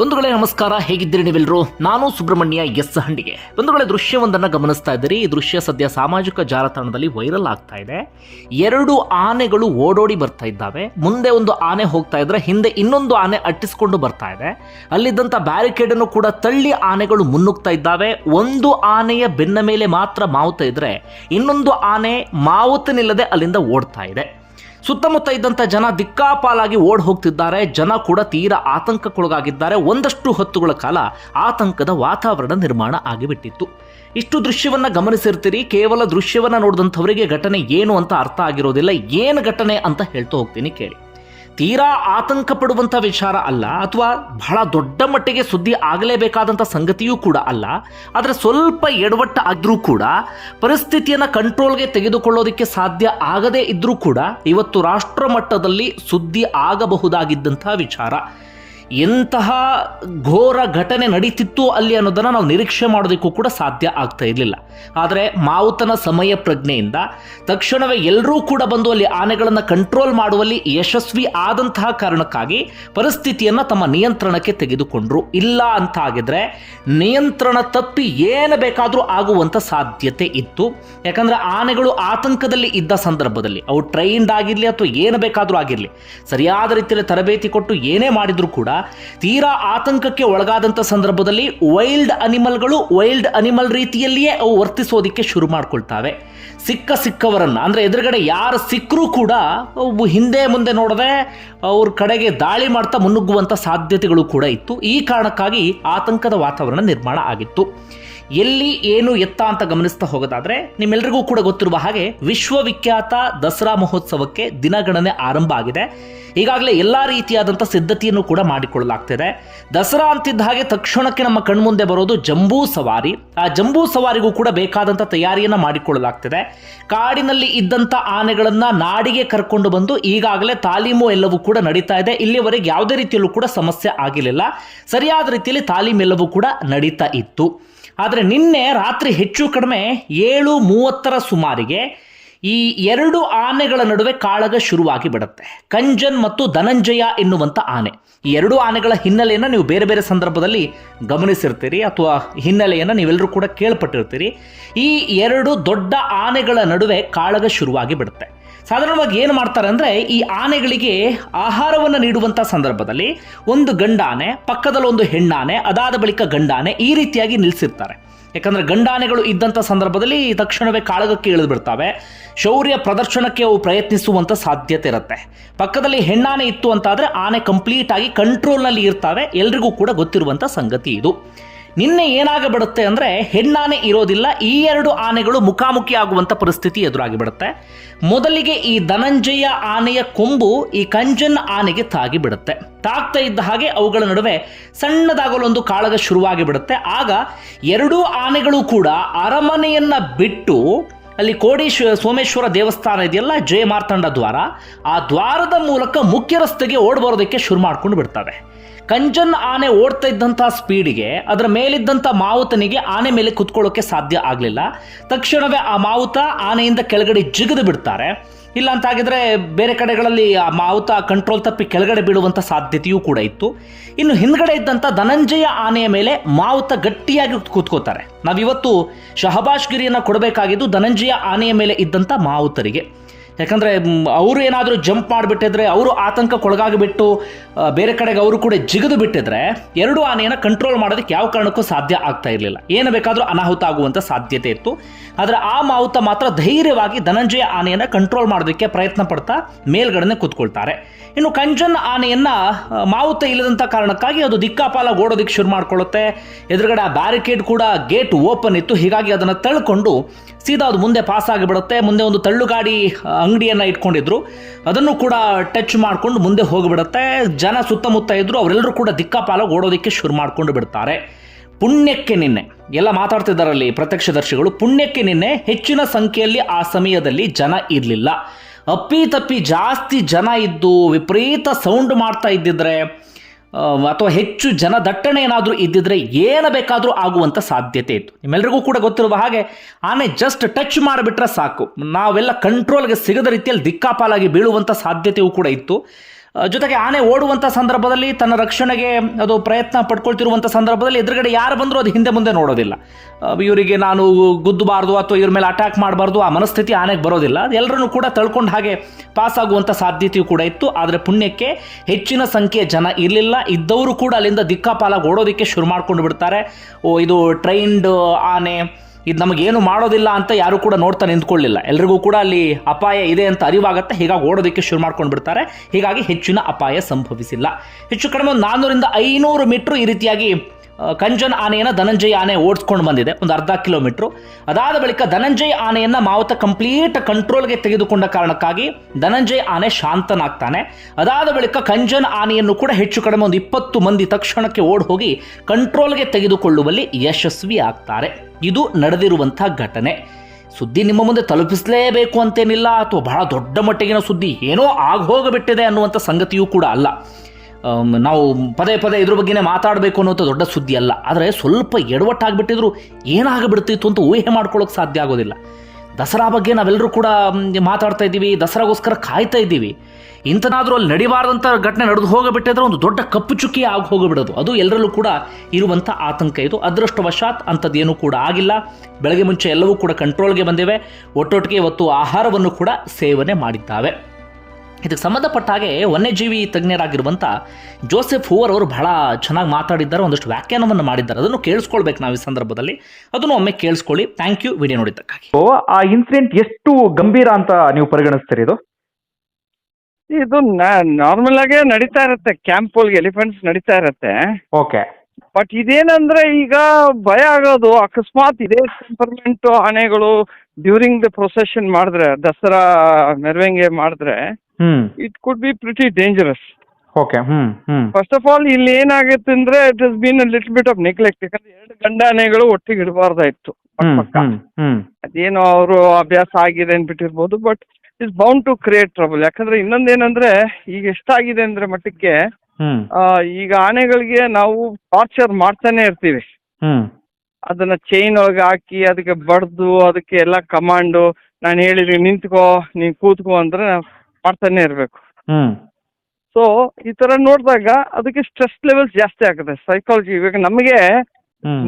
ಬಂಧುಗಳೇ, ನಮಸ್ಕಾರ. ಹೇಗಿದ್ದೀರಿ ನೀವೆಲ್ಲರೂ? ನಾನು ಸುಬ್ರಹ್ಮಣ್ಯ ಎಸ್ ಹಂಡಿಗೆ ಬಂಧುಗಳೇ, ದೃಶ್ಯವೊಂದನ್ನು ಗಮನಿಸ್ತಾ ಇದ್ದೀರಿ ಈ ದೃಶ್ಯ ಸದ್ಯ ಸಾಮಾಜಿಕ ಜಾಲತಾಣದಲ್ಲಿ ವೈರಲ್ ಆಗ್ತಾ ಇದೆ. ಎರಡು ಆನೆಗಳು ಓಡೋಡಿ ಬರ್ತಾ ಇದ್ದಾವೆ. ಮುಂದೆ ಒಂದು ಆನೆ ಹೋಗ್ತಾ ಇದ್ರೆ, ಹಿಂದೆ ಇನ್ನೊಂದು ಆನೆ ಅಟ್ಟಿಸ್ಕೊಂಡು ಬರ್ತಾ ಇದೆ. ಅಲ್ಲಿದ್ದಂಥ ಬ್ಯಾರಿಕೇಡ್ ಅನ್ನು ಕೂಡ ತಳ್ಳಿ ಆನೆಗಳು ಮುನ್ನುಗ್ತಾ ಇದ್ದಾವೆ. ಒಂದು ಆನೆಯ ಬೆನ್ನ ಮೇಲೆ ಮಾತ್ರ ಮಾವುತ ಇದ್ರೆ, ಇನ್ನೊಂದು ಆನೆ ಮಾವುತನಿಲ್ಲದೆ ಅಲ್ಲಿಂದ ಓಡ್ತಾ ಇದೆ. ಸುತ್ತಮುತ್ತ ಇದ್ದಂಥ ಜನ ದಿಕ್ಕಾಪಾಲಾಗಿ ಓಡ್ ಹೋಗ್ತಿದ್ದಾರೆ. ಜನ ಕೂಡ ತೀರಾ ಆತಂಕಕ್ಕೊಳಗಾಗಿದ್ದಾರೆ. ಒಂದಷ್ಟು ಹೊತ್ತುಗಳ ಕಾಲ ಆತಂಕದ ವಾತಾವರಣ ನಿರ್ಮಾಣ ಆಗಿಬಿಟ್ಟಿತ್ತು. ಇಷ್ಟು ದೃಶ್ಯವನ್ನ ಗಮನಿಸಿರ್ತೀರಿ. ಕೇವಲ ದೃಶ್ಯವನ್ನ ನೋಡಿದಂಥವರಿಗೆ ಘಟನೆ ಏನು ಅಂತ ಅರ್ಥ ಆಗಿರೋದಿಲ್ಲ. ಏನು ಘಟನೆ ಅಂತ ಹೇಳ್ತಾ ಹೋಗ್ತೀನಿ ಕೇಳಿ. ತೀರಾ ಆತಂಕ ಪಡುವಂಥ ವಿಚಾರ ಅಲ್ಲ, ಅಥವಾ ಬಹಳ ದೊಡ್ಡ ಮಟ್ಟಿಗೆ ಸುದ್ದಿ ಆಗಲೇಬೇಕಾದಂಥ ಸಂಗತಿಯೂ ಕೂಡ ಅಲ್ಲ, ಆದರೆ ಸ್ವಲ್ಪ ಎಡವಟ್ಟ ಆದರೂ ಕೂಡ, ಪರಿಸ್ಥಿತಿಯನ್ನು ಕಂಟ್ರೋಲ್ಗೆ ತೆಗೆದುಕೊಳ್ಳೋದಕ್ಕೆ ಸಾಧ್ಯ ಆಗದೇ ಇದ್ದರೂ ಕೂಡ, ಇವತ್ತು ರಾಷ್ಟ್ರ ಮಟ್ಟದಲ್ಲಿ ಸುದ್ದಿ ಆಗಬಹುದಾಗಿದ್ದಂಥ ವಿಚಾರ. ಎಂತಹ ಘೋರ ಘಟನೆ ನಡೀತಿತ್ತು ಅಲ್ಲಿ ಅನ್ನೋದನ್ನು ನಾವು ನಿರೀಕ್ಷೆ ಮಾಡೋದಕ್ಕೂ ಕೂಡ ಸಾಧ್ಯ ಆಗ್ತಾ ಇರಲಿಲ್ಲ. ಆದರೆ ಮಾವುತನ ಸಮಯ ಪ್ರಜ್ಞೆಯಿಂದ ತಕ್ಷಣವೇ ಎಲ್ಲರೂ ಕೂಡ ಬಂದು ಅಲ್ಲಿ ಆನೆಗಳನ್ನು ಕಂಟ್ರೋಲ್ ಮಾಡುವಲ್ಲಿ ಯಶಸ್ವಿ ಆದಂತಹ ಕಾರಣಕ್ಕಾಗಿ ಪರಿಸ್ಥಿತಿಯನ್ನು ತಮ್ಮ ನಿಯಂತ್ರಣಕ್ಕೆ ತೆಗೆದುಕೊಂಡ್ರು. ಇಲ್ಲ ಅಂತ ಆಗಿದ್ರೆ ನಿಯಂತ್ರಣ ತಪ್ಪಿ ಏನು ಬೇಕಾದರೂ ಆಗುವಂಥ ಸಾಧ್ಯತೆ ಇತ್ತು. ಯಾಕಂದರೆ ಆನೆಗಳು ಆತಂಕದಲ್ಲಿ ಇದ್ದ ಸಂದರ್ಭದಲ್ಲಿ, ಅವು ಟ್ರೈನ್ಡ್ ಆಗಿರಲಿ ಅಥವಾ ಏನು ಬೇಕಾದರೂ ಆಗಿರಲಿ, ಸರಿಯಾದ ರೀತಿಯಲ್ಲಿ ತರಬೇತಿ ಕೊಟ್ಟು ಏನೇ ಮಾಡಿದರೂ ಕೂಡ ತೀರಾ ಆತಂಕಕ್ಕೆ ಒಳಗಾದಂಥ ಸಂದರ್ಭದಲ್ಲಿ ವೈಲ್ಡ್ ಅನಿಮಲ್ಗಳು ವೈಲ್ಡ್ ಅನಿಮಲ್ ರೀತಿಯಲ್ಲಿಯೇ ಅವು ವರ್ತಿಸೋದಿಕ್ಕೆ ಶುರು ಮಾಡ್ಕೊಳ್ತಾವೆ. ಸಿಕ್ಕ ಸಿಕ್ಕವರನ್ನು, ಅಂದರೆ ಎದುರುಗಡೆ ಯಾರು ಸಿಕ್ಕರೂ ಕೂಡ ಅವು ಹಿಂದೆ ಮುಂದೆ ನೋಡದೆ ಅವ್ರ ಕಡೆಗೆ ದಾಳಿ ಮಾಡ್ತಾ ಮುನ್ನುಗ್ಗುವಂಥ ಸಾಧ್ಯತೆಗಳು ಕೂಡ ಇತ್ತು. ಈ ಕಾರಣಕ್ಕಾಗಿ ಆತಂಕದ ವಾತಾವರಣ ನಿರ್ಮಾಣ ಆಗಿತ್ತು. ಎಲ್ಲಿ ಏನು ಎತ್ತ ಅಂತ ಗಮನಿಸ್ತಾ ಹೋಗೋದಾದ್ರೆ ನಿಮ್ಮೆಲ್ಲರಿಗೂ ಕೂಡ ಗೊತ್ತಿರುವ ಹಾಗೆ ವಿಶ್ವವಿಖ್ಯಾತ ದಸರಾ ಮಹೋತ್ಸವಕ್ಕೆ ದಿನಗಣನೆ ಆರಂಭ ಆಗಿದೆ. ಈಗಾಗಲೇ ಎಲ್ಲ ರೀತಿಯಾದಂಥ ಸಿದ್ಧತೆಯನ್ನು ಕೂಡ ಮಾಡಿಕೊಳ್ಳಲಾಗ್ತಿದೆ. ದಸರಾ ಅಂತಿದ್ದ ಹಾಗೆ ತಕ್ಷಣಕ್ಕೆ ನಮ್ಮ ಕಣ್ಮುಂದೆ ಬರೋದು ಜಂಬೂ ಸವಾರಿ. ಆ ಜಂಬೂ ಸವಾರಿಗೂ ಕೂಡ ಬೇಕಾದಂಥ ತಯಾರಿಯನ್ನು ಮಾಡಿಕೊಳ್ಳಲಾಗ್ತಿದೆ. ಕಾಡಿನಲ್ಲಿ ಇದ್ದಂಥ ಆನೆಗಳನ್ನು ನಾಡಿಗೆ ಕರ್ಕೊಂಡು ಬಂದು ಈಗಾಗಲೇ ತಾಲೀಮು ಎಲ್ಲವೂ ಕೂಡ ನಡೀತಾ ಇದೆ. ಇಲ್ಲಿವರೆಗೆ ಯಾವುದೇ ರೀತಿಯಲ್ಲೂ ಕೂಡ ಸಮಸ್ಯೆ ಆಗಿರಲಿಲ್ಲ. ಸರಿಯಾದ ರೀತಿಯಲ್ಲಿ ತಾಲೀಮೆಲ್ಲವೂ ಕೂಡ ನಡೀತಾ ಇತ್ತು. ಆದರೆ ನಿನ್ನೆ ರಾತ್ರಿ ಹೆಚ್ಚು ಕಡಿಮೆ ಏಳು ಮೂವತ್ತರ ಸುಮಾರಿಗೆ ಈ ಎರಡು ಆನೆಗಳ ನಡುವೆ ಕಾಳಗ ಶುರುವಾಗಿ ಬಿಡುತ್ತೆ. ಕಂಜನ್ ಮತ್ತು ಧನಂಜಯ ಎನ್ನುವಂಥ ಆನೆ. ಈ ಎರಡು ಆನೆಗಳ ಹಿನ್ನೆಲೆಯನ್ನು ನೀವು ಬೇರೆ ಬೇರೆ ಸಂದರ್ಭದಲ್ಲಿ ಗಮನಿಸಿರ್ತೀರಿ ಅಥವಾ ಹಿನ್ನೆಲೆಯನ್ನು ನೀವೆಲ್ಲರೂ ಕೂಡ ಕೇಳ್ಪಟ್ಟಿರ್ತೀರಿ. ಈ ಎರಡು ದೊಡ್ಡ ಆನೆಗಳ ನಡುವೆ ಕಾಳಗ ಶುರುವಾಗಿ ಬಿಡುತ್ತೆ. ಸಾಧಾರಣವಾಗಿ ಏನು ಮಾಡ್ತಾರೆ ಅಂದರೆ ಈ ಆನೆಗಳಿಗೆ ಆಹಾರವನ್ನು ನೀಡುವಂಥ ಸಂದರ್ಭದಲ್ಲಿ ಒಂದು ಗಂಡಾನೆ ಪಕ್ಕದಲ್ಲಿ ಒಂದು ಹೆಣ್ಣಾನೆ, ಅದಾದ ಬಳಿಕ ಗಂಡಾನೆ ಈ ರೀತಿಯಾಗಿ ನಿಲ್ಲಿಸಿರ್ತಾರೆ ಯಾಕಂದರೆ ಗಂಡಾನೆಗಳು ಇದ್ದಂಥ ಸಂದರ್ಭದಲ್ಲಿ ತಕ್ಷಣವೇ ಕಾಳಗಕ್ಕೆ ಇಳಿದು ಬಿಡ್ತವೆ. ಶೌರ್ಯ ಪ್ರದರ್ಶನಕ್ಕೆ ಅವು ಪ್ರಯತ್ನಿಸುವಂಥ ಸಾಧ್ಯತೆ ಇರುತ್ತೆ. ಪಕ್ಕದಲ್ಲಿ ಹೆಣ್ಣಾನೆ ಇತ್ತು ಅಂತಾದರೆ ಆನೆ ಕಂಪ್ಲೀಟಾಗಿ ಕಂಟ್ರೋಲ್ನಲ್ಲಿ ಇರ್ತವೆ. ಎಲ್ರಿಗೂ ಕೂಡ ಗೊತ್ತಿರುವಂಥ ಸಂಗತಿ ಇದು. ನಿನ್ನೆ ಏನಾಗಬಿಡುತ್ತೆ ಅಂದರೆ ಹೆಣ್ಣಾನೆ ಇರೋದಿಲ್ಲ, ಈ ಎರಡು ಆನೆಗಳು ಮುಖಾಮುಖಿ ಆಗುವಂಥ ಪರಿಸ್ಥಿತಿ ಎದುರಾಗಿ ಬಿಡುತ್ತೆ ಮೊದಲಿಗೆ ಈ ಧನಂಜಯ ಆನೆಯ ಕೊಂಬು ಈ ಕಂಜನ್ ಆನೆಗೆ ತಾಗಿ ಬಿಡುತ್ತೆ ತಾಗ್ತಾ ಇದ್ದ ಹಾಗೆ ಅವುಗಳ ನಡುವೆ ಸಣ್ಣದಾಗಲೊಂದು ಕಾಳಗ ಶುರುವಾಗಿ ಬಿಡುತ್ತೆ ಆಗ ಎರಡೂ ಆನೆಗಳು ಕೂಡ ಅರಮನೆಯನ್ನ ಬಿಟ್ಟು ಅಲ್ಲಿ ಕೋಡೀಶ್ ಸೋಮೇಶ್ವರ ದೇವಸ್ಥಾನ ಇದೆಯಲ್ಲ, ಜಯ ಮಾರ್ತಂಡ ದ್ವಾರ, ಆ ದ್ವಾರದ ಮೂಲಕ ಮುಖ್ಯ ರಸ್ತೆಗೆ ಓಡ್ ಬರೋದಕ್ಕೆ ಶುರು ಮಾಡ್ಕೊಂಡು ಬಿಡ್ತವೆ. ಕಂಜನ್ ಆನೆ ಓಡ್ತಾ ಇದ್ದಂಥ ಸ್ಪೀಡಿಗೆ, ಅದರ ಮೇಲಿದ್ದಂಥ ಮಾವುತನಿಗೆ ಆನೆ ಮೇಲೆ ಕುತ್ಕೊಳ್ಳೋಕೆ ಸಾಧ್ಯ ಆಗಲಿಲ್ಲ. ತಕ್ಷಣವೇ ಆ ಮಾವುತ ಆನೆಯಿಂದ ಕೆಳಗಡೆ ಜಿಗಿದು ಬಿಡ್ತಾರೆ. ಇಲ್ಲ ಅಂತಾಗಿದ್ರೆ ಬೇರೆ ಕಡೆಗಳಲ್ಲಿ ಆ ಮಾವುತ ಕಂಟ್ರೋಲ್ ತಪ್ಪಿ ಕೆಳಗಡೆ ಬೀಳುವಂಥ ಸಾಧ್ಯತೆಯೂ ಕೂಡ ಇತ್ತು. ಇನ್ನು ಹಿಂದ್ಗಡೆ ಇದ್ದಂಥ ಧನಂಜಯ ಆನೆಯ ಮೇಲೆ ಮಾವುತ ಗಟ್ಟಿಯಾಗಿ ಕೂತ್ಕೋತಾರೆ. ನಾವಿವತ್ತು ಶಹಬಾಷ್ ಗಿರಿಯನ್ನು ಕೊಡಬೇಕಾಗಿದ್ದು ಧನಂಜಯ ಆನೆಯ ಮೇಲೆ ಇದ್ದಂಥ ಮಾವುತರಿಗೆ. ಯಾಕಂದರೆ ಅವರು ಏನಾದರೂ ಜಂಪ್ ಮಾಡಿಬಿಟ್ಟಿದ್ರೆ, ಅವರು ಆತಂಕಕ್ಕೊಳಗಾಗಿಬಿಟ್ಟು ಬೇರೆ ಕಡೆಗೆ ಅವರು ಕೂಡ ಜಿಗಿದು ಬಿಟ್ಟಿದ್ರೆ, ಎರಡು ಆನೆಯನ್ನು ಕಂಟ್ರೋಲ್ ಮಾಡೋದಕ್ಕೆ ಯಾವ ಕಾರಣಕ್ಕೂ ಸಾಧ್ಯ ಆಗ್ತಾ ಇರಲಿಲ್ಲ. ಏನು ಬೇಕಾದರೂ ಅನಾಹುತ ಆಗುವಂಥ ಸಾಧ್ಯತೆ ಇತ್ತು. ಆದರೆ ಆ ಮಾವುತ ಮಾತ್ರ ಧೈರ್ಯವಾಗಿ ಧನಂಜಯ ಆನೆಯನ್ನು ಕಂಟ್ರೋಲ್ ಮಾಡೋದಕ್ಕೆ ಪ್ರಯತ್ನ ಪಡ್ತಾ ಮೇಲ್ಗಡೆನೆ ಕೂತ್ಕೊಳ್ತಾರೆ. ಇನ್ನು ಕಂಜನ್ ಆನೆಯನ್ನು ಮಾವುತ ಇಲ್ಲದಂಥ ಕಾರಣಕ್ಕಾಗಿ ಅದು ದಿಕ್ಕಾಪಾಲ ಓಡೋದಕ್ಕೆ ಶುರು ಮಾಡಿಕೊಳ್ಳುತ್ತೆ. ಎದುರುಗಡೆ ಆ ಬ್ಯಾರಿಕೇಡ್ ಕೂಡ ಗೇಟ್ ಓಪನ್ ಇತ್ತು. ಹೀಗಾಗಿ ಅದನ್ನು ತಳ್ಕೊಂಡು ಸೀದಾ ಅದು ಮುಂದೆ ಪಾಸ್ ಆಗಿಬಿಡುತ್ತೆ. ಮುಂದೆ ಒಂದು ತಳ್ಳುಗಾಡಿ ಅಂಗಡಿಯನ್ನು ಇಟ್ಕೊಂಡಿದ್ರು. ಅದನ್ನು ಕೂಡ ಟಚ್ ಮಾಡ್ಕೊಂಡು ಮುಂದೆ ಹೋಗಿಬಿಡುತ್ತೆ. ಜನ ಸುತ್ತಮುತ್ತ ಇದ್ರು. ಅವರೆಲ್ಲರೂ ಕೂಡ ದಿಕ್ಕಾಪಾಲಾಗಿ ಓಡೋದಕ್ಕೆ ಶುರು ಮಾಡ್ಕೊಂಡು ಬಿಡ್ತಾರೆ. ಪುಣ್ಯಕ್ಕೆ ನಿನ್ನೆ, ಎಲ್ಲ ಮಾತಾಡ್ತಿದ್ದಾರಲ್ಲಿ ಪ್ರತ್ಯಕ್ಷದರ್ಶಿಗಳು ಪುಣ್ಯಕ್ಕೆ ನಿನ್ನೆ ಹೆಚ್ಚಿನ ಸಂಖ್ಯೆಯಲ್ಲಿ ಆ ಸಮಯದಲ್ಲಿ ಜನ ಇರಲಿಲ್ಲ. ಅಪ್ಪಿ ತಪ್ಪಿ ಜಾಸ್ತಿ ಜನ ಇದ್ದು ವಿಪರೀತ ಸೌಂಡ್ ಮಾಡ್ತಾ ಇದ್ದಿದ್ರೆ ಅಥವಾ ಹೆಚ್ಚು ಜನ ದಟ್ಟಣೆ ಏನಾದರೂ ಇದ್ದಿದ್ರೆ ಏನು ಬೇಕಾದರೂ ಆಗುವಂಥ ಸಾಧ್ಯತೆ ಇತ್ತು. ನಿಮ್ಮೆಲ್ಲರಿಗೂ ಕೂಡ ಗೊತ್ತಿರುವ ಹಾಗೆ, ಆನೆ ಜಸ್ಟ್ ಟಚ್ ಮಾಡಿಬಿಟ್ರೆ ಸಾಕು. ನಾವೆಲ್ಲ ಕಂಟ್ರೋಲ್ಗೆ ಸಿಗದ ರೀತಿಯಲ್ಲಿ ದಿಕ್ಕಾಪಾಲಾಗಿ ಬೀಳುವಂಥ ಸಾಧ್ಯತೆಯೂ ಕೂಡ ಇತ್ತು. ಜೊತೆಗೆ ಆನೆ ಓಡುವಂಥ ಸಂದರ್ಭದಲ್ಲಿ ತನ್ನ ರಕ್ಷಣೆಗೆ ಅದು ಪ್ರಯತ್ನ ಪಡ್ಕೊಳ್ತಿರುವಂಥ ಸಂದರ್ಭದಲ್ಲಿ ಎದುರುಗಡೆ ಯಾರು ಬಂದರೂ ಅದು ಹಿಂದೆ ಮುಂದೆ ನೋಡೋದಿಲ್ಲ. ಇವರಿಗೆ ನಾನು ಗುದ್ದಬಾರ್ದು ಅಥವಾ ಇವ್ರ ಮೇಲೆ ಅಟ್ಯಾಕ್ ಮಾಡಬಾರ್ದು, ಆ ಮನಸ್ಥಿತಿ ಆನೆಗೆ ಬರೋದಿಲ್ಲ. ಅದು ಎಲ್ಲರನ್ನೂ ಕೂಡ ತಳ್ಕೊಂಡು ಹಾಗೆ ಪಾಸ್ ಆಗುವಂಥ ಸಾಧ್ಯತೆಯೂ ಕೂಡ ಇತ್ತು. ಆದರೆ ಪುಣ್ಯಕ್ಕೆ ಹೆಚ್ಚಿನ ಸಂಖ್ಯೆಯ ಜನ ಇರಲಿಲ್ಲ. ಇದ್ದವರು ಕೂಡ ಅಲ್ಲಿಂದ ದಿಕ್ಕಾಪಾಲಾಗಿ ಓಡೋದಕ್ಕೆ ಶುರು ಮಾಡ್ಕೊಂಡು ಬಿಡ್ತಾರೆ. ಓ, ಇದು ಟ್ರೈನ್ಡ್ ಆನೆ ಇದು ನಮಗೇನು ಮಾಡೋದಿಲ್ಲ ಅಂತ ಯಾರು ಕೂಡ ನೋಡ್ತಾ ನಿಂತ್ಕೊಳ್ಳಿಲ್ಲ. ಎಲ್ರಿಗೂ ಕೂಡ ಅಲ್ಲಿ ಅಪಾಯ ಇದೆ ಅಂತ ಅರಿವಾಗತ್ತೆ. ಹೀಗಾಗಿ ಓಡೋದಕ್ಕೆ ಶುರು ಮಾಡ್ಕೊಂಡು ಬಿಡ್ತಾರೆ. ಹೀಗಾಗಿ ಹೆಚ್ಚಿನ ಅಪಾಯ ಸಂಭವಿಸಿಲ್ಲ. ಹೆಚ್ಚು ಕಡಿಮೆ ಒಂದು ನಾನ್ನೂರಿಂದ ಐನೂರು ಮೀಟ್ರ್ ಈ ರೀತಿಯಾಗಿ ಕಂಜನ್ ಆನೆಯನ್ನು ಧನಂಜಯ ಆನೆ ಓಡಿಸ್ಕೊಂಡು ಬಂದಿದೆ, ಒಂದು ಅರ್ಧ ಕಿಲೋಮೀಟ್ರು. ಅದಾದ ಬಳಿಕ ಧನಂಜಯ ಆನೆಯನ್ನು ಮಾವತ ಕಂಪ್ಲೀಟ್ ಕಂಟ್ರೋಲ್ಗೆ ತೆಗೆದುಕೊಂಡ ಕಾರಣಕ್ಕಾಗಿ ಧನಂಜಯ ಆನೆ ಶಾಂತನಾಗ್ತಾನೆ. ಅದಾದ ಬಳಿಕ ಕಂಜನ್ ಆನೆಯನ್ನು ಕೂಡ ಹೆಚ್ಚು ಕಡಿಮೆ ಒಂದು ಇಪ್ಪತ್ತು ಮಂದಿ ತಕ್ಷಣಕ್ಕೆ ಓಡಿ ಹೋಗಿ ಕಂಟ್ರೋಲ್ಗೆ ತೆಗೆದುಕೊಳ್ಳುವಲ್ಲಿ ಯಶಸ್ವಿ ಆಗ್ತಾರೆ. ಇದು ನಡೆದಿರುವಂಥ ಘಟನೆ. ಸುದ್ದಿ ನಿಮ್ಮ ಮುಂದೆ ತಲುಪಿಸಲೇಬೇಕು ಅಂತೇನಿಲ್ಲ, ಅಥವಾ ಬಹಳ ದೊಡ್ಡ ಮಟ್ಟಿಗಿನ ಸುದ್ದಿ ಏನೋ ಆಗೋಗಬಿಟ್ಟಿದೆ ಅನ್ನುವಂಥ ಸಂಗತಿಯೂ ಕೂಡ ಅಲ್ಲ. ನಾವು ಪದೇ ಪದೇ ಇದ್ರ ಬಗ್ಗೆನೇ ಮಾತಾಡಬೇಕು ಅನ್ನೋಂಥ ದೊಡ್ಡ ಸುದ್ದಿ ಅಲ್ಲ. ಆದರೆ ಸ್ವಲ್ಪ ಎಡವಟ್ಟಾಗಿಬಿಟ್ಟಿದ್ರು ಏನಾಗಬಿಡ್ತಿತ್ತು ಅಂತ ಊಹೆ ಮಾಡ್ಕೊಳ್ಳೋಕೆ ಸಾಧ್ಯ ಆಗೋದಿಲ್ಲ. ದಸರಾ ಬಗ್ಗೆ ನಾವೆಲ್ಲರೂ ಕೂಡ ಮಾತಾಡ್ತಾ ಇದ್ದೀವಿ, ದಸರಾಗೋಸ್ಕರ ಕಾಯ್ತಾ ಇದ್ದೀವಿ. ಇಂಥನಾದರೂ ಅಲ್ಲಿ ನಡಿಬಾರ್ದಂಥ ಘಟನೆ ನಡೆದು ಹೋಗಿಬಿಟ್ಟಿದ್ರೆ ಒಂದು ದೊಡ್ಡ ಕಪ್ಪು ಚುಕ್ಕಿ ಆಗಿ ಹೋಗಿಬಿಡೋದು. ಅದು ಎಲ್ಲರಲ್ಲೂ ಕೂಡ ಇರುವಂಥ ಆತಂಕ. ಇದು ಅದೃಷ್ಟವಶಾತ್ ಅಂಥದ್ದೇನೂ ಕೂಡ ಆಗಿಲ್ಲ. ಬೆಳಗ್ಗೆ ಮುಂಚೆ ಎಲ್ಲವೂ ಕೂಡ ಕಂಟ್ರೋಲ್ಗೆ ಬಂದಿವೆ. ಒಟ್ಟೊಟ್ಟಿಗೆ ಇವತ್ತು ಆಹಾರವನ್ನು ಕೂಡ ಸೇವನೆ ಮಾಡಿದ್ದಾವೆ. ಇದಕ್ಕೆ ಸಂಬಂಧಪಟ್ಟ ಹಾಗೆ ವನ್ಯಜೀವಿ ತಜ್ಞರಾಗಿರುವಂಥ ಜೋಸೆಫ್ ಹೂವರ್ ಅವರು ಬಹಳ ಚೆನ್ನಾಗಿ ಮಾತಾಡಿದ್ದಾರೆ ಒಂದಷ್ಟು ವ್ಯಾಖ್ಯಾನವನ್ನು ಮಾಡಿದ್ದಾರೆ. ಅದನ್ನು ಕೇಳಿಸ್ಕೊಳ್ಬೇಕು ನಾವು ಈ ಸಂದರ್ಭದಲ್ಲಿ. ಅದನ್ನು ಒಮ್ಮೆ ಕೇಳಿಸ್ಕೊಳ್ಳಿ. ಥ್ಯಾಂಕ್ ಯು ವಿಡಿಯೋ ನೋಡಿದ್ದಕ್ಕಾಗಿ. ಸೊ ಆ ಇನ್ಸಿಡೆಂಟ್ ಎಷ್ಟು ಗಂಭೀರ ಅಂತ ನೀವು ಪರಿಗಣಿಸ್ತೀರಿ ಇದು? ಇದು ನಾರ್ಮಲ್ ಆಗೇ ನಡೀತಾ ಇರುತ್ತೆ. ಕ್ಯಾಂಪ್ಗಳಿಗೆ ಎಲಿಫೆಂಟ್ಸ್ ನಡೀತಾ ಇರುತ್ತೆ. ಓಕೆ ಬಟ್ ಇದೇನಂದ್ರೆ ಈಗ ಭಯ ಆಗೋದು. ಅಕಸ್ಮಾತ್ ಇದೇ ಟೆಂಪರ್ಮೆಂಟ್ ಆನೆಗಳು ಡ್ಯೂರಿಂಗ್ ದ ಪ್ರೊಸೆಷನ್ ಮಾಡಿದ್ರೆ ದಸರಾ ಮೆರವಣಿಗೆ ಮಾಡಿದ್ರೆ it could be pretty dangerous okay hmm hmm. First of all ಇಲ್ಲಿ ಏನಾಗುತ್ತೆ ಅಂದ್ರೆ it is been little bit of neglect ಯಾಕಂದ್ರೆ ಎರಡು ಗಂಡಾನೆಗಳು ಒಟ್ಟಿಗೆ ಇಡಬಾರ್ದಾಯ್ತು. ಅದೇನೋ ಅವರು ಅಭ್ಯಾಸ ಆಗಿದೆ ಅನ್ಬಿಟ್ಟಿರ್ಬೋದು but is bound to create trouble ಯಾಕಂದ್ರೆ ಇನ್ನೊಂದೇನಂದ್ರೆ ಈಗ ಎಷ್ಟಾಗಿದೆ ಅಂದ್ರೆ ಮಟ್ಟಕ್ಕೆ ಈಗ ಆನೆಗಳಿಗೆ ನಾವು ಟಾರ್ಚರ್ ಮಾಡ್ತಾನೆ ಇರ್ತೀವಿ. ಅದನ್ನ ಚೈನ್ ಒಳಗೆ ಹಾಕಿ ಅದಕ್ಕೆ ಬಡ್ದು ಅದಕ್ಕೆ ಎಲ್ಲ ಕಮಾಂಡು ನಾನು ಹೇಳಿದ್ರೆ ನಿಂತ್ಕೋ ನೀನ್ ಕೂತ್ಕೋ ಅಂದ್ರೆ ಮಾಡ್ತಾನೆ ಇರಬೇಕು. ಹ್ಮ್. ಸೊ ಈ ತರ ನೋಡಿದಾಗ ಅದಕ್ಕೆ ಸ್ಟ್ರೆಸ್ ಲೆವೆಲ್ಸ್ ಜಾಸ್ತಿ ಆಗುತ್ತೆ ಸೈಕಾಲಜಿ ಇವಾಗ ನಮಗೆ ಹ್ಮ್.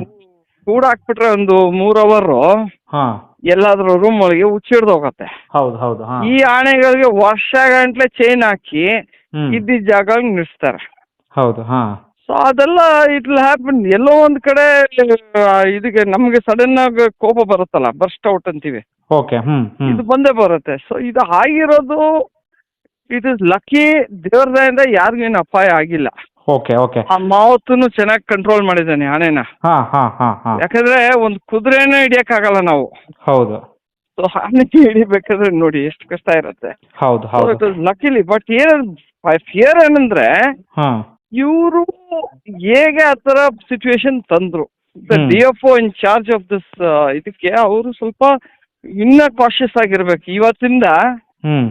ಕೂಡ ಹಾಕ್ಬಿಟ್ರೆ ಒಂದು ಮೂರ್ ಅವರ್ ಹಾ. ಎಲ್ಲಾದ್ರೂ ರೂಮ್ ಒಳಗೆ ಹುಚ್ಚಿಡ್ದು ಹೋಗತ್ತೆ. ಹೌದು ಹೌದು ಹಾ. ಈ ಆನೆಗಳಿಗೆ ವರ್ಷ ಗಂಟ್ಲೆ ಚೈನ್ ಹಾಕಿ ಹ್ಮ್. ಇದ್ದಿದ್ದ ಜಾಗ ನಿಲ್ಲಿಸ್ತಾರೆ ಹೌದು ಹಾ. ಸೊ ಅದೆಲ್ಲ ಇಟ್ ವಿಲ್ ಹ್ಯಾಪನ್ ಎಲ್ಲೋ ಒಂದ್ ಕಡೆ ಆ, ಇದಕ್ಕೆ ನಮ್ಗೆ ಸಡನ್ ಆಗಿ ಕೋಪ ಬರುತ್ತಲ್ಲ ಬರ್ಸ್ಟ್ ಔಟ್ ಅಂತೀವಿ. Okay hmm hmm. ಇದು ಬಂದೇ ಬರುತ್ತೆ. ಸೊ ಇದು ಆಗಿರೋದು ಇಟ್ ಇಸ್ ಲಕ್ಕಿ ದೇವ್ರ ದಯಿಂದ ಯಾರಿಗೇನು ಅಪಾಯ ಆಗಿಲ್ಲ. ಓಕೆ ಓಕೆ ಆ ಮಾವತ್ತನ್ನು ಚೆನ್ನಾಗಿ ಕಂಟ್ರೋಲ್ ಮಾಡಿದ್ದಾನೆ ಆನೆನ. ಹಾ ಹಾ ಹಾ ಹಾ. ಯಾಕಂದ್ರೆ ಒಂದು ಕುದುರೆನೇ ಹಿಡಿಯಕ್ಕಾಗಲ್ಲ ನಾವು. ಹೌದು. ಸೊ ಆನೆ ಹಿಡಿಬೇಕಾದ್ರೆ ನೋಡಿ ಎಷ್ಟು ಕಷ್ಟ ಇರುತ್ತೆ. ಹೌದು ಹೌದು. ಲಕ್ಕಿಲಿ ಬಟ್ ಏನ್ ಫಿಯರ್ ಏನಂದ್ರೆ ಹಾ. ಇವರು ಹೇಗೆ ಆ ತರ ಸಿಚುವೇಶನ್ ತಂದ್ರು. D F O in charge of this ಇದಕ್ಕೆ ಅವರು ಸ್ವಲ್ಪ ಇನ್ನ ಕಾಶಿಯಸ್ ಆಗಿರ್ಬೇಕು. ಇವತ್ತಿಂದ ಹ್ಮ್.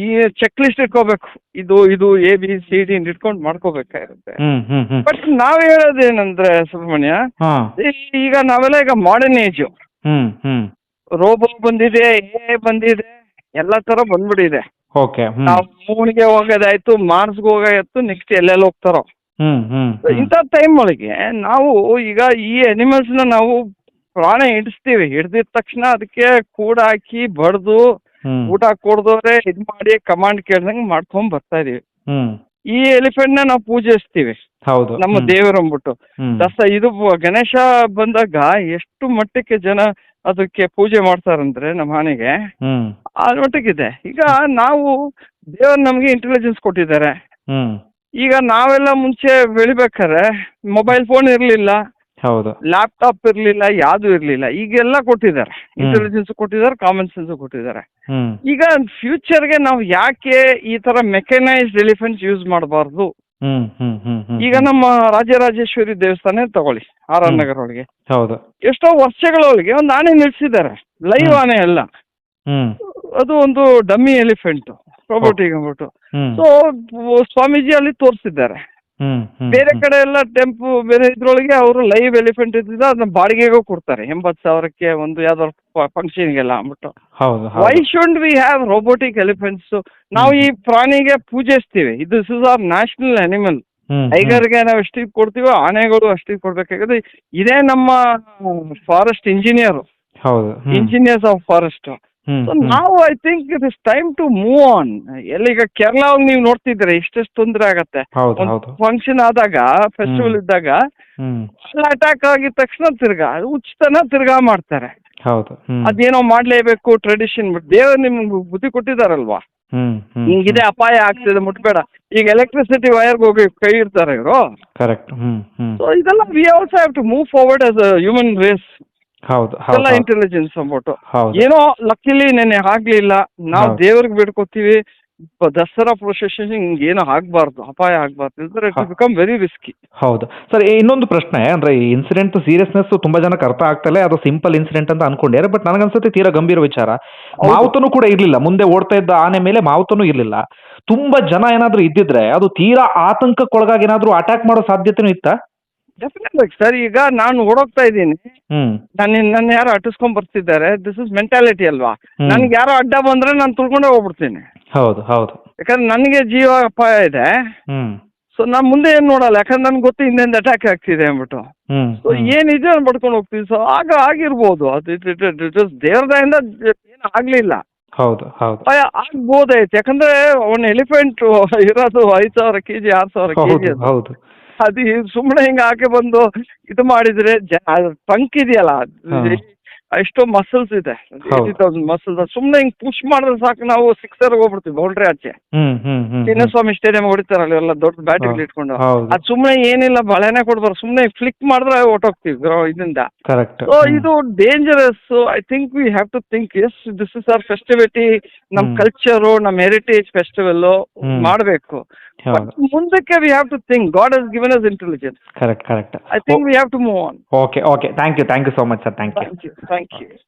ಈ ಚೆಕ್ ಲಿಸ್ಟ್ ಇಟ್ಕೋಬೇಕು. ಇದು ಇದು ಎ ಬಿ ಸಿ ಡಿ ಇಟ್ಕೊಂಡು ಮಾಡ್ಕೋಬೇಕಾಗಿರುತ್ತೆ. ಹ್ಮ್ ಹ್ಮ್ ಹ್ಮ್. ಬಟ್ ನಾವ್ ಹೇಳೋದೇನಂದ್ರೆ ಸುಬ್ರಹ್ಮಣ್ಯ ಹಾ. ಈ- ಈಗ ನಾವೆಲ್ಲ ಈಗ modern age hmm hmm. Robo ಬಂದಿದೆ ಎ ಬಂದಿದೆ ಎಲ್ಲಾ ತರ ಬಂದ್ಬಿಟ್ಟಿದೆ. Okay hmm. ನಾವು ಮೂನ್ಗೆ ಹೋಗೋದಾಯ್ತು ಮಾರ್ಸ್ಗೆ ಹೋಗೋದಾಯ್ತು ನೆಕ್ಸ್ಟ್ ಎಲ್ಲೆಲ್ಲ ಹೋಗ್ತಾರೋ. ಹ್ಮ್ ಹ್ಮ್ ಹ್ಮ್. ಇಂಥ ಟೈಮ್ ಒಳಗೆ ನಾವು ಈಗ ಈ ಅನಿಮಲ್ಸ್ನ ನಾವು ಪ್ರಾಣ ಹಿಡಿಸ್ತೀವಿ. ಹಿಡ್ದಿದ ತಕ್ಷಣ ಅದಕ್ಕೆ ಕೂಡ ಹಾಕಿ ಬಡ್ದು ಊಟ ಕೊಡ್ದವ್ರೆ ಇದ್ ಮಾಡಿ ಕಮಾಂಡ್ ಕೇಳ್ದಂಗ್ ಮಾಡ್ಕೊಂಡ್ ಬರ್ತಾ ಇದೀವಿ. ಈ ಎಲಿಫೆಂಟ್ನ ನಾವು ಪೂಜಿಸ್ತೀವಿ. ಹೌದು. ನಮ್ಮ ದೇವರ ದೇವರು ಅಂದ್ಬಿಟ್ಟು. ದಸ ಇದು ಗಣೇಶ ಬಂದಾಗ ಎಷ್ಟು ಮಟ್ಟಕ್ಕೆ ಜನ ಅದಕ್ಕೆ ಪೂಜೆ ಮಾಡ್ತಾರಂದ್ರೆ ನಮ್ಮ ಹಾನಿಗೆ ಹ್ಮ್. ಆ ಮಟ್ಟಕ್ಕಿದೆ ಈಗ ನಾವು ದೇವ್ರು ನಮ್ಗೆ ಇಂಟೆಲಿಜೆನ್ಸ್ ಕೊಟ್ಟಿದ್ದಾರೆ. ಈಗ ನಾವೆಲ್ಲ ಮುಂಚೆ ಬೆಳಿಬೇಕಾದ್ರೆ ಮೊಬೈಲ್ ಫೋನ್ ಇರಲಿಲ್ಲ. ಹೌದು. ಲ್ಯಾಪ್ಟಾಪ್ ಇರಲಿಲ್ಲ ಯಾವುದು ಇರಲಿಲ್ಲ. ಈಗೆಲ್ಲ ಕೊಟ್ಟಿದ್ದಾರೆ. ಇಂಟೆಲಿಜೆನ್ಸ್ ಕೊಟ್ಟಿದ್ದಾರೆ ಕಾಮನ್ ಸೆನ್ಸ್ ಕೊಟ್ಟಿದ್ದಾರೆ. ಈಗ ಫ್ಯೂಚರ್ಗೆ ನಾವು ಯಾಕೆ ಈ ತರ ಮೆಕನೈಸ್ಡ್ ಎಲಿಫೆಂಟ್ಸ್ ಯೂಸ್ ಮಾಡಬಾರ್ದು? ಈಗ ನಮ್ಮ ರಾಜರಾಜೇಶ್ವರಿ ದೇವಸ್ಥಾನ ತಗೊಳ್ಳಿ ಆರ್ ಆರ್. ನಗರ ಒಳಗೆ. ಹೌದು. ಎಷ್ಟೋ ವರ್ಷಗಳೊಳಗೆ ಒಂದು ಆನೆ ನಿಲ್ಸಿದ್ದಾರೆ ಲೈವ್. ಆನೆ ಅಲ್ಲ. ಅದು ಒಂದು ಡಮ್ಮಿ ಎಲಿಫೆಂಟ್ ರೋಬೋಟಿಕ್ ಅಂದ್ಬಿಟ್ಟು ಸೊ ಸ್ವಾಮೀಜಿ ಅಲ್ಲಿ ತೋರಿಸಿದ್ದಾರೆ. ಬೇರೆ ಕಡೆ ಎಲ್ಲ ಟೆಂಪು ಬೇರೆ ಇದ್ರೊಳಗೆ ಅವರು ಲೈವ್ ಎಲಿಫೆಂಟ್ ಇದ್ದಿದ್ದ ಅದನ್ನ ಬಾಡಿಗೆಗೂ ಕೊಡ್ತಾರೆ. ಎಂಬತ್ತು ಸಾವಿರಕ್ಕೆ ಒಂದು ಯಾವ್ದಾದ್ರು ಫಂಕ್ಷನ್ಗೆಲ್ಲ ಅಂದ್ಬಿಟ್ಟು. Why should we have robotic elephants ನಾವು ಈ ಪ್ರಾಣಿಗೆ ಪೂಜಿಸ್ತೀವಿ. ಇದು ಇಸ್ ಆರ್ ನ್ಯಾಷನಲ್ ಅನಿಮಲ್ ಟೈಗರ್ಗೆ ನಾವು ಎಷ್ಟಿಗೆ ಕೊಡ್ತೀವೋ ಆನೆಗಳು ಅಷ್ಟಿಗೆ ಕೊಡ್ಬೇಕಾಗುತ್ತೆ. ಇದೇ ನಮ್ಮ forest engineer engineers of forest. ನಾವು I think it is time to move on ಎಲ್ಲ ಈಗ ಕೇರಳ ನೀವು ನೋಡ್ತಿದ್ರೆ ಎಷ್ಟೆಷ್ಟು ತೊಂದರೆ ಆಗತ್ತೆ. ಫಂಕ್ಷನ್ ಆದಾಗ ಫೆಸ್ಟಿವಲ್ ಇದ್ದಾಗ ಅಟ್ಯಾಕ್ ಆಗಿದ ತಕ್ಷಣ ತಿರ್ಗಾ ಉಚಿತನ ತಿರ್ಗಾ ಮಾಡ್ತಾರೆ. ಅದೇನೋ ಮಾಡ್ಲೇಬೇಕು ಟ್ರೆಡಿಷನ್ ದೇವ್ರು ನಿಮ್ಗೆ ಬುದ್ಧಿ ಕೊಟ್ಟಿದಾರಲ್ವಾ ಹಿಂಗಿದೆ ಅಪಾಯ ಆಗ್ತಿದೆ ಮುಟ್ಬೇಡ. ಈಗ ಎಲೆಕ್ಟ್ರಿಸಿಟಿ ವೈರ್ಗೆ ಹೋಗಿ ಕೈ ಇಡ್ತಾರೆ ಇವರು. ಇದೆಲ್ಲ we also have to move forward as a human race ಹೌದು ಎಲ್ಲ ಇಂಟೆಲಿಜೆನ್ಸ್ ಅಂದ್ಬಿಟ್ಟು. ಏನೋ ಲಕ್ಕಿಲಿ ನೆನ್ನೆ ಆಗ್ಲಿಲ್ಲ. ನಾವು. ದೇವ್ರಿಗೆ ಬೇಡ್ಕೋತೀವಿ. ದಸರಾ ಪ್ರೊಸೆಷನ್ ಹಿಂಗೇನು ಆಗ್ಬಾರ್ದು ಅಪಾಯ ಆಗ್ಬಾರ್ದು. ಇಲ್ದ್ರೆ ಇಟ್. ಬಿಕಮ್ ವೆರಿ ರಿಸ್ಕಿ ಹೌದು. ಸರ್ ಇನ್ನೊಂದು ಪ್ರಶ್ನೆ ಅಂದ್ರೆ ಈ ಇನ್ಸಿಡೆಂಟ್ ಸೀರಿಯಸ್ನೆಸ್ ತುಂಬಾ ಜನಕ್ಕೆ ಅರ್ಥ ಆಗ್ತಲ್ಲ ಅದು ಸಿಂಪಲ್ ಇನ್ಸಿಡೆಂಟ್ ಅಂತ ಅನ್ಕೊಂಡಿದ್ದಾರೆ ಬಟ್ ನನಗನ್ಸುತ್ತೆ ತೀರಾ ಗಂಭೀರ ವಿಚಾರ. ಮಾವುತನು ಕೂಡ ಇರ್ಲಿಲ್ಲ. ಮುಂದೆ ಓಡ್ತಾ ಇದ್ದ ಆನೆ ಮೇಲೆ ಮಾವುತನು ಇರ್ಲಿಲ್ಲ. ತುಂಬಾ ಜನ ಏನಾದ್ರೂ ಇದ್ದಿದ್ರೆ ಅದು ತೀರಾ ಆತಂಕಕ್ಕೊಳಗಾಗಿ ಏನಾದ್ರೂ ಅಟ್ಯಾಕ್ ಮಾಡೋ ಸಾಧ್ಯತೆನೂ ಇತ್ತಾ? ಡೆಫಿನೆಟ್ ಸರ್ ಈಗ ನಾನು ಓಡೋಗ್ತಾ ಇದ್ದೀನಿ. ಹ್ಮ್. ನನ್ನ ನನ್ನ ಯಾರು ಅಟ್ಟಿಸ್ಕೊಂಡ್ ಬರ್ತಿದ್ದಾರೆ. ದಿಸ್ ಇಸ್ ಮೆಂಟಾಲಿಟಿ ಅಲ್ವಾ? ಹ್ಮ್. ನನ್ಗೆ ಯಾರೋ ಅಡ್ಡ ಬಂದ್ರೆ ನಾನು ತುಳ್ಕೊಂಡೇ ಹೋಗ್ಬಿಡ್ತೀನಿ. ಹೌದು ಹೌದು. ಯಾಕಂದ್ರೆ ನನಗೆ ಜೀವ ಅಪಾಯ ಇದೆ. ಹ್ಮ್. ಸೊ ನಾನು ಮುಂದೆ ಏನು ನೋಡಲ್ಲ. ಯಾಕಂದ್ರೆ ನನ್ಗೆ ಗೊತ್ತು ಹಿಂದೆಂದ ಅಟ್ಯಾಕ್ ಆಗ್ತಿದೆ ಅಂದ್ಬಿಟ್ಟು. ಹ್ಮ್ ಸೊ ಏನಿದೆ ನಾನು ಪಡ್ಕೊಂಡು ಹೋಗ್ತೀವಿ. ಸೊ ಆಗ ಆಗಿರ್ಬೋದು. ಅದು ಇಟ್ ಇಟ್ ಇಟ್ ಇಸ್ ದೇವ್ರದಿಂದ ಏನು ಆಗಲಿಲ್ಲ. ಹೌದು ಹೌದು. ಯಾಕಂದ್ರೆ ಒಂದು ಎಲಿಫೆಂಟ್ ಇರೋದು ಐದು ಸಾವಿರ ಕೆಜಿ ಆರು ಸಾವಿರ ಕೆಜಿ ಹೌದು ಹೌದು. ಅದು ಸುಮ್ಮನೆ ಹಿಂಗೆ ಹಾಕಿ ಬಂದು ಇದು ಮಾಡಿದ್ರೆ ಪಂಕ್ ಇದೆಯಲ್ಲ ಎಷ್ಟೋ ಮಸಲ್ಸ್ ಇದೆ. ಹೌದು. ಮಸಲ್ಸ್ ಸುಮ್ಮನೆ ಹಿಂಗ್ ಪುಷ್ ಮಾಡಿದ್ರೆ ಸಾಕು ನಾವು ಸಿಕ್ಸರ್ ಹೋಗ್ಬಿಡ್ತೀವಿ ಬೌಂಡ್ರಿ ಆಚೆ. ಚಿನ್ನಸ್ವಾಮಿ ಸ್ಟೇಡಿಯಂ ಹೊಡಿತಾರಲ್ಲ ಎಲ್ಲ ದೊಡ್ಡ ಬ್ಯಾಟ್ ಇಟ್ಕೊಂಡು. ಅದ್ ಸುಮ್ಮನೆ ಏನಿಲ್ಲ ಬಳೆನೆ ಕೊಡ್ಬಾರ್ದು ಸುಮ್ಮನೆ ಫ್ಲಿಕ್ ಮಾಡಿದ್ರೆ ಹೊಟ್ಟೋಗ್ತೀವಿ ಇದರಿಂದ. ಸೊ ಇದು dangerous I think we have to think as this is our festivity ನಮ್. ಕಲ್ಚರು ನಮ್ ಹೆರಿಟೇಜ್ ಫೆಸ್ಟಿವಲ್ ಮಾಡ್ಬೇಕು. ಮುಂದಕ್ಕೆ we have to think god has given us intelligence correct correct I think we have to move on okay okay thank you thank you so much sir thank you thank you thank you